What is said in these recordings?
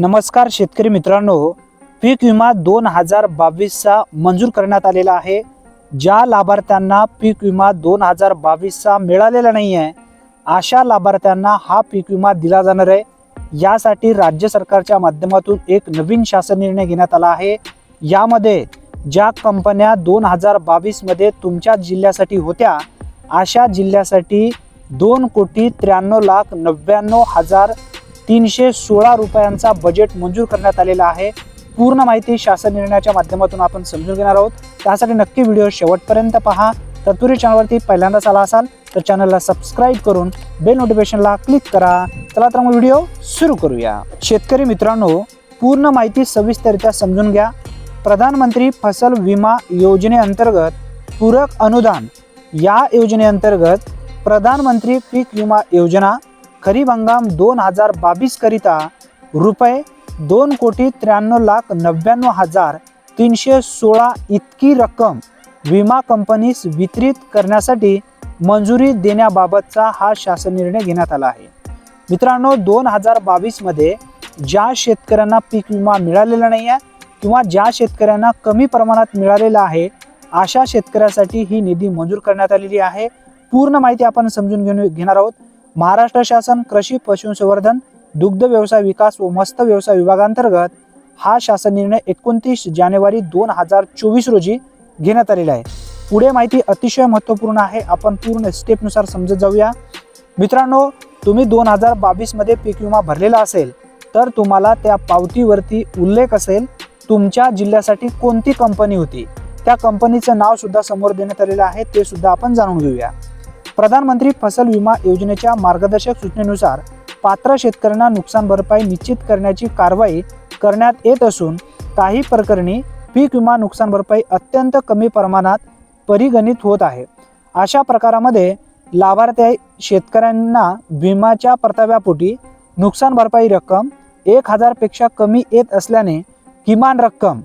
नमस्कार शेतकरी मित्रांनो पीक विमा दोन हजार बावीसचा मंजूर करण्यात आलेला आहे. ज्या लाभार्थ्यांना पीक विमा दोन हजार बावीसचा मिळालेला नाही आहे अशा लाभार्थ्यांना हा पीक विमा दिला जाणार आहे. यासाठी राज्य सरकारच्या माध्यमातून एक नवीन शासन निर्णय घेण्यात आला आहे. यामध्ये ज्या कंपन्या दोन हजार बावीसमध्ये तुमच्या जिल्ह्यासाठी होत्या अशा जिल्ह्यासाठी दोन कोटी त्र्याण्णव लाख नव्याण्णव हजार तीनशे सोळा रुपयांचा बजेट मंजूर करण्यात आलेला आहे. पूर्ण माहिती शासन निर्णयाच्या माध्यमातून आपण समजून घेणार आहोत. त्यासाठी नक्की व्हिडिओ शेवटपर्यंत पहा. तत्पुरी चॅनलवरती पहिल्यांदाच आला असाल तर चॅनलला सबस्क्राईब करून बेल नोटिफिकेशनला क्लिक करा. चला तर मग व्हिडिओ सुरू करूया. शेतकरी मित्रांनो पूर्ण माहिती सविस्तरित्या समजून घ्या. प्रधानमंत्री फसल विमा योजनेअंतर्गत पूरक अनुदान. या योजनेअंतर्गत प्रधानमंत्री पीक विमा योजना खरीप हंगाम दोन हजार बावीस करिता रुपये दोन कोटी त्र्याण्णव लाख नव्याण्णव हजार तीनशे सोळा इतकी रक्कम विमा कंपनीस वितरित करण्यासाठी मंजुरी देण्याबाबतचा हा शासन निर्णय घेण्यात आला आहे. मित्रांनो दोन हजार बावीसमध्ये ज्या शेतकऱ्यांना पीक विमा मिळालेला नाही आहे किंवा ज्या शेतकऱ्यांना कमी प्रमाणात मिळालेला आहे अशा शेतकऱ्यासाठी ही निधी मंजूर करण्यात आलेली आहे. पूर्ण माहिती आपण समजून घेऊन घेणार आहोत. महाराष्ट्र शासन कृषी पशुसंवर्धन दुग्ध व्यवसाय विकास व मत्स्य व्यवसाय विभागांतर्गत हा शासन निर्णय एकोणतीस जानेवारी दोन हजार चोवीस रोजी घेण्यात आलेला आहे. पुढे माहिती अतिशय महत्त्वपूर्ण आहे. आपण पूर्ण स्टेपनुसार समजत जाऊया. मित्रांनो तुम्ही दोन हजार बावीसमध्ये पीक विमा भरलेला असेल तर तुम्हाला त्या पावतीवरती उल्लेख असेल तुमच्या जिल्ह्यासाठी कोणती कंपनी होती? त्या कंपनीचं नावसुद्धा समोर देण्यात आलेलं आहे. ते सुद्धा आपण जाणून घेऊया. प्रधानमंत्री फसल विमा योजनेच्या मार्गदर्शक सूचनेनुसार पात्र शेतकऱ्यांना नुकसान भरपाई निश्चित करण्याची कारवाई करण्यात येत असून काही प्रकरणी पीक विमा नुकसान भरपाई अत्यंत कमी प्रमाणात परिगणित होत आहे. अशा प्रकारामध्ये लाभार्थी शेतकऱ्यांना विम्याच्या परताव्यापोटी नुकसान भरपाई रक्कम एक हजारपेक्षा कमी येत असल्याने किमान रक्कम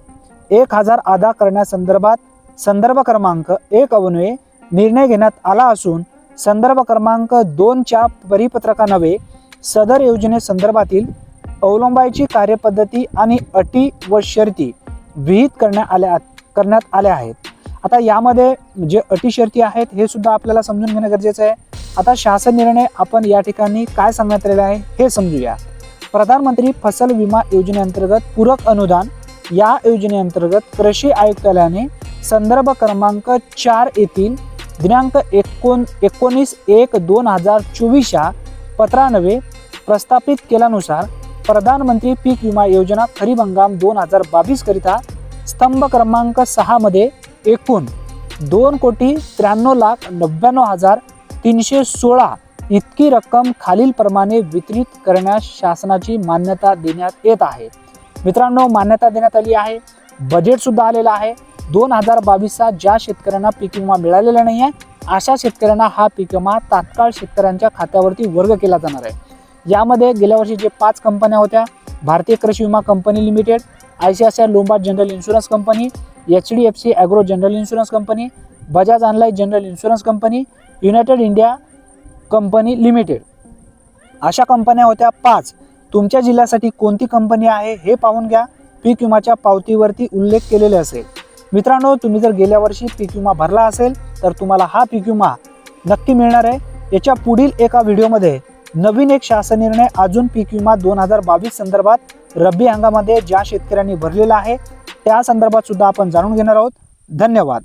एक हजार अदा करण्यासंदर्भात संदर्भ क्रमांक एक अवन्वये निर्णय घेण्यात आला असून संदर्भ क्रमांक दोनच्या परिपत्रकानवे सदर योजनेसंदर्भातील अवलंबायची कार्यपद्धती आणि अटी व शर्ती विहित करण्यात आल्या करण्यात आल्या आहेत. आता यामध्ये जे अटी शर्ती आहेत हे सुद्धा आपल्याला समजून घेणं गरजेचं आहे. आता शासन निर्णय आपण या ठिकाणी काय सांगण्यात आलेलं आहे हे समजूया. प्रधानमंत्री फसल विमा योजनेअंतर्गत पूरक अनुदान या योजनेअंतर्गत कृषी आयुक्तालयाने संदर्भ क्रमांक चार येथील दिनांक एकोण एकोणीस एक दोन हजार चोवीसच्या पत्रानवे प्रस्थापित केल्यानुसार प्रधानमंत्री पीक विमा योजना खरीप हंगाम दोन हजार बावीसकरिता स्तंभ क्रमांक सहामध्ये एकूण दोन कोटी त्र्याण्णव लाख नव्याण्णव हजार तीनशे सोळा इतकी रक्कम खालीलप्रमाणे वितरित करण्यास शासनाची मान्यता देण्यात येत आहे. मित्रांनो मान्यता देण्यात आली आहे. बजेटसुद्धा आलेलं आलेला आहे. दोन हजार बावीसचा ज्या शेतकऱ्यांना पीक विमा मिळालेला नाही आहे अशा शेतकऱ्यांना हा पीक विमा तात्काळ शेतकऱ्यांच्या खात्यावरती वर्ग केला जाणार आहे. यामध्ये गेल्या वर्षी जे पाच कंपन्या होत्या भारतीय कृषी विमा company limited I C I C I Lombard general insurance company H D F C agro general insurance company Bajaj online general insurance company united India company limited. अशा कंपन्या होत्या पाच. तुमच्या जिल्ह्यासाठी कोणती कंपनी आहे हे पाहून घ्या. पीक विमाच्या पावतीवरती उल्लेख केलेले असेल. मित्रांनो तुम्ही जर गेल्या वर्षी पीक विमा भरला असेल तर तुम्हाला हा पीक विमा नक्की मिळणार आहे. याच्या पुढील एका व्हिडिओमध्ये नवीन एक शासन निर्णय अजून पीक विमा दोन हजार बावीस संदर्भात रब्बी हंगामध्ये ज्या शेतकऱ्यांनी भरलेला आहे त्या संदर्भात सुद्धा आपण जाणून घेणार आहोत. धन्यवाद.